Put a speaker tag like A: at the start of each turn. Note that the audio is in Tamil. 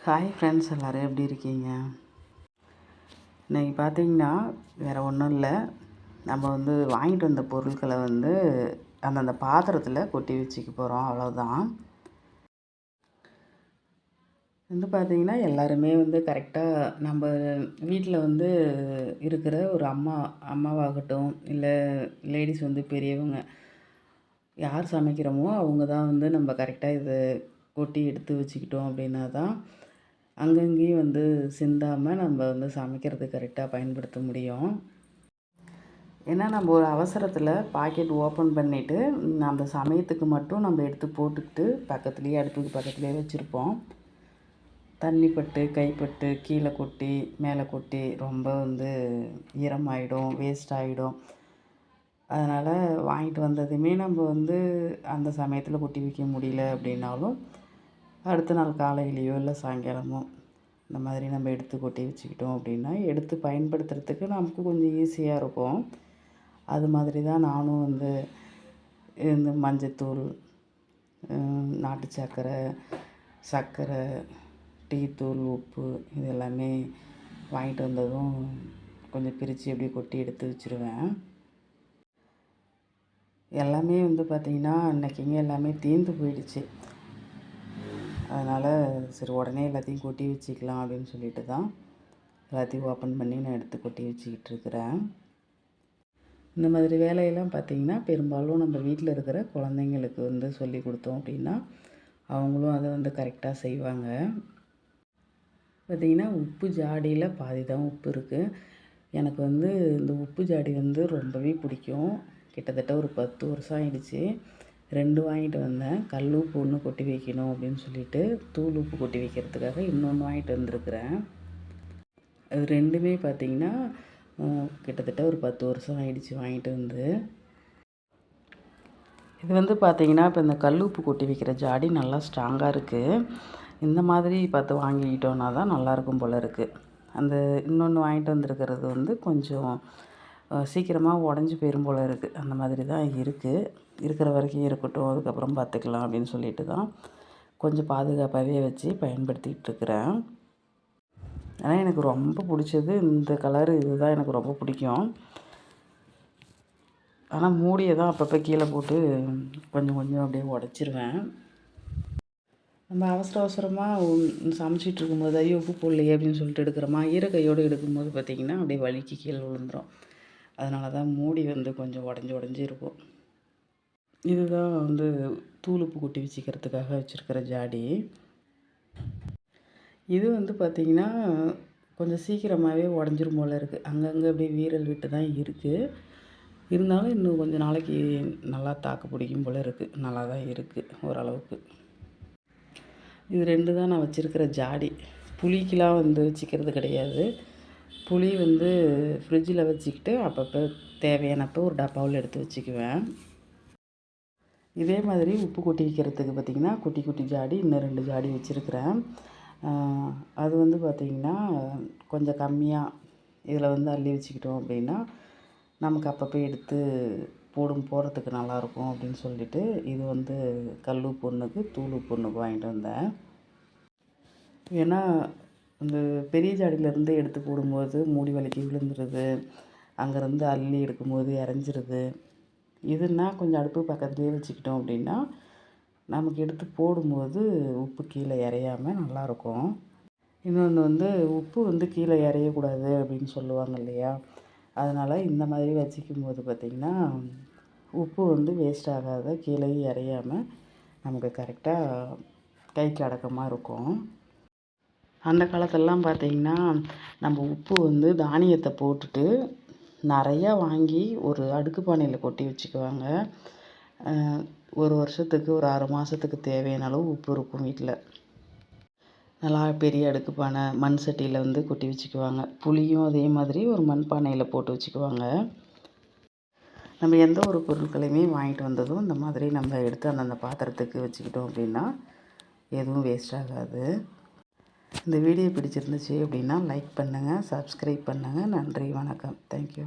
A: ஹாய் ஃப்ரெண்ட்ஸ் எல்லோரும் எப்படி இருக்கீங்க? இன்றைக்கி பார்த்தீங்கன்னா வேறு ஒன்றும் இல்லை. நம்ம வந்து வாங்கிட்டு வந்த பொருட்களை வந்து அந்தந்த பாத்திரத்தில் கொட்டி வச்சுக்க போகிறோம் அவ்வளோதான் வந்து பார்த்திங்கன்னா எல்லாருமே வந்து கரெக்டாக நம்ம வீட்டில் வந்து இருக்கிற ஒரு அம்மா அம்மாவாகட்டும் இல்லை லேடிஸ் வந்து பெரியவங்க யார் சமைக்கிறோமோ அவங்க தான் வந்து நம்ம கரெக்டாக இதை கொட்டி எடுத்து வச்சுக்கிட்டோம் அப்படின்னா தான் அங்கங்கேயும் வந்து சிந்தாமல் நம்ம வந்து சமைக்கிறது கரெக்டாக பயன்படுத்த முடியும். ஏன்னா நம்ம ஒரு அவசரத்தில் பாக்கெட் ஓப்பன் பண்ணிவிட்டு அந்த சமயத்துக்கு மட்டும் நம்ம எடுத்து போட்டுக்கிட்டு பக்கத்துலேயே அடுப்புக்கு பக்கத்துலேயே வச்சுருப்போம். தண்ணி பட்டு கைப்பட்டு கீழே கொட்டி மேலே கொட்டி ரொம்ப வந்து ஈரமாயிடும் வேஸ்ட் ஆகிடும் அதனால் வாங்கிட்டு வந்ததுமே நம்ம வந்து அந்த சமயத்தில் கொட்டி வைக்க முடியல அப்படின்னாலும் அடுத்த நாள் காலையிலையோ இல்லை சாயங்காலமோ இந்த மாதிரி நம்ம எடுத்து கொட்டி வச்சுக்கிட்டோம் அப்படின்னா எடுத்து பயன்படுத்துகிறதுக்கு நமக்கு கொஞ்சம் ஈஸியாக இருக்கும். அது மாதிரி தான் நானும் வந்து இந்த மஞ்சத்தூள் நாட்டு சர்க்கரை சர்க்கரை டீ தூள் உப்பு இது எல்லாமே வாங்கிட்டு வந்ததும் கொஞ்சம் பிரித்து எப்படி கொட்டி எடுத்து வச்சுருவேன். எல்லாமே வந்து பார்த்திங்கன்னா அன்றைக்கிங்க எல்லாமே தீர்ந்து போயிடுச்சு. அதனால் சரி உடனே எல்லாத்தையும் கொட்டி வச்சுக்கலாம் அப்படின்னு சொல்லிட்டு தான் எல்லாத்தையும் ஓப்பன் பண்ணி நான் எடுத்து கொட்டி வச்சுக்கிட்டு இருக்கிறேன். இந்த மாதிரி வேலையெல்லாம் பார்த்திங்கன்னா பெரும்பாலும் நம்ம வீட்டில் இருக்கிற குழந்தைங்களுக்கு வந்து சொல்லி கொடுத்தோம் அப்படின்னா அவங்களும் அதை வந்து கரெக்டாக செய்வாங்க. பார்த்திங்கன்னா உப்பு ஜாடியில் பாதி தான் உப்பு இருக்குது எனக்கு வந்து இந்த உப்பு ஜாடி வந்து ரொம்பவே பிடிக்கும். கிட்டத்தட்ட ஒரு பத்து வருஷம் ஆயிடுச்சு. ரெண்டு வாங்கிட்டு வந்தேன். கல் உப்பு ஒன்று கொட்டி வைக்கணும் அப்படின்னு சொல்லிட்டு தூள் உப்பு கொட்டி வைக்கிறதுக்காக இன்னொன்று வாங்கிட்டு வந்திருக்கிறேன். அது ரெண்டுமே பார்த்திங்கன்னா கிட்டத்தட்ட ஒரு பத்து வருஷம் ஆயிடுச்சு வாங்கிட்டு வந்து. இது வந்து பார்த்திங்கன்னா இப்போ இந்த கல் உப்பு கொட்டி வைக்கிற ஜாடி நல்லா ஸ்ட்ராங்காக இருக்குது இந்த மாதிரி பார்த்து வாங்கிக்கிட்டோன்னா தான் நல்லாயிருக்கும் போல் இருக்குது அந்த இன்னொன்று வாங்கிட்டு வந்திருக்கிறது வந்து கொஞ்சம் சீக்கிரமாக உடஞ்சி போயிடும் போல் இருக்குது அந்த மாதிரி தான் இருக்குது இருக்கிற வரைக்கும் இருக்கட்டும் அதுக்கப்புறம் பார்த்துக்கலாம் அப்படின்னு சொல்லிட்டு தான் கொஞ்சம் பாதுகாப்பாகவே வச்சு பயன்படுத்திக்கிட்டு இருக்கிறேன். ஆனால் எனக்கு ரொம்ப பிடிச்சது இந்த கலரு. இதுதான் எனக்கு ரொம்ப பிடிக்கும். ஆனால் மூடியை தான் அப்பப்போ கீழே போட்டு கொஞ்சம் கொஞ்சம் அப்படியே உடச்சிருவேன். நம்ம அவசர அவசரமாக சமைச்சிட்டு இருக்கும்போது ஐயோ உப்பு போடலையே அப்படின்னு சொல்லிட்டு எடுக்கிறோமா? ஈர கையோடு எடுக்கும்போது பார்த்திங்கன்னா அப்படியே வலிக்கு கீழே விழுந்துடும் அதனால தான் மூடி வந்து கொஞ்சம் உடஞ்சி உடஞ்சி இருக்கும். இதுதான் வந்து தூளுப்பு கொட்டி வச்சுக்கிறதுக்காக வச்சுருக்கிற ஜாடி. இது வந்து பார்த்திங்கன்னா கொஞ்சம் சீக்கிரமாகவே உடஞ்சிரும் போல் இருக்குது அங்கங்கே அப்படியே வீரல் விட்டு தான் இருக்குது இருந்தாலும் இன்னும் கொஞ்சம் நாளைக்கு நல்லா தாக்கு பிடிக்கும் போல் இருக்குது நல்லா தான் இருக்குது ஓரளவுக்கு. இது ரெண்டு தான் நான் வச்சுருக்கிற ஜாடி. புளிக்கெலாம் வந்து வச்சுக்கிறது கிடையாது. புளி வந்து ஃப்ரிட்ஜில் வச்சுக்கிட்டு அப்பப்போ தேவையானப்போ ஒரு டப்பாவில் எடுத்து வச்சுக்குவேன். இதே மாதிரி உப்பு கொட்டி வைக்கிறதுக்கு பார்த்திங்கன்னா குட்டி குட்டி ஜாடி இன்னும் ரெண்டு ஜாடி வச்சுருக்கிறேன். அது வந்து பார்த்திங்கன்னா கொஞ்சம் கம்மியாக இதில் வந்து அள்ளி வச்சுக்கிட்டோம் அப்படின்னா நமக்கு அப்பப்போ எடுத்து போடும் போடுறதுக்கு நல்லாயிருக்கும் அப்படின்னு சொல்லிட்டு இது வந்து கல் பொண்ணுக்கு தூள் பொண்ணுக்கு வாங்கிட்டு வந்தேன். ஏன்னா இந்த பெரிய ஜாடியிலேருந்து எடுத்து போடும்போது மூடி வலிக்கு விழுந்துருது. அங்கேருந்து அள்ளி எடுக்கும்போது இறஞ்சிருது இதுன்னா கொஞ்சம் அடுப்பு பக்கத்துலேயே வச்சுக்கிட்டோம் அப்படின்னா நமக்கு எடுத்து போடும்போது உப்பு கீழே இறையாமல் நல்லாயிருக்கும். இன்னொன்று வந்து உப்பு வந்து கீழே இறையக்கூடாது அப்படின்னு சொல்லுவாங்க இல்லையா? அதனால் இந்த மாதிரி வச்சுக்கும் போது பார்த்திங்கன்னா உப்பு வந்து வேஸ்ட் ஆகாத கீழே இறையாமல் நமக்கு கரெக்டாக கைக்கு அடக்கமாக இருக்கும். அந்த காலத்திலலாம் பார்த்திங்கன்னா நம்ம உப்பு வந்து தானியத்தை போட்டுட்டு நிறையா வாங்கி ஒரு அடுக்கு பானையில் கொட்டி வச்சுக்குவாங்க. ஒரு வருஷத்துக்கு ஒரு ஆறு மாதத்துக்கு தேவையான அளவு உப்பு இருக்கும் வீட்டில் நல்லா பெரிய அடுக்கு பானை மண் சட்டியில் வந்து கொட்டி வச்சுக்குவாங்க. புளியும் அதே மாதிரி ஒரு மண் பானையில் போட்டு வச்சுக்குவாங்க. நம்ம எந்த ஒரு பொருட்களையுமே வாங்கிட்டு வந்ததும் இந்த மாதிரி நம்ம எடுத்து அந்தந்த பாத்திரத்துக்கு வச்சுக்கிட்டோம் அப்படின்னா எதுவும் வேஸ்ட் ஆகாது. இந்த வீடியோ பிடிச்சிருந்துச்சு அப்படின்னா லைக் பண்ணுங்கள் சப்ஸ்கிரைப் பண்ணுங்கள் நன்றி வணக்கம். தேங்க்யூ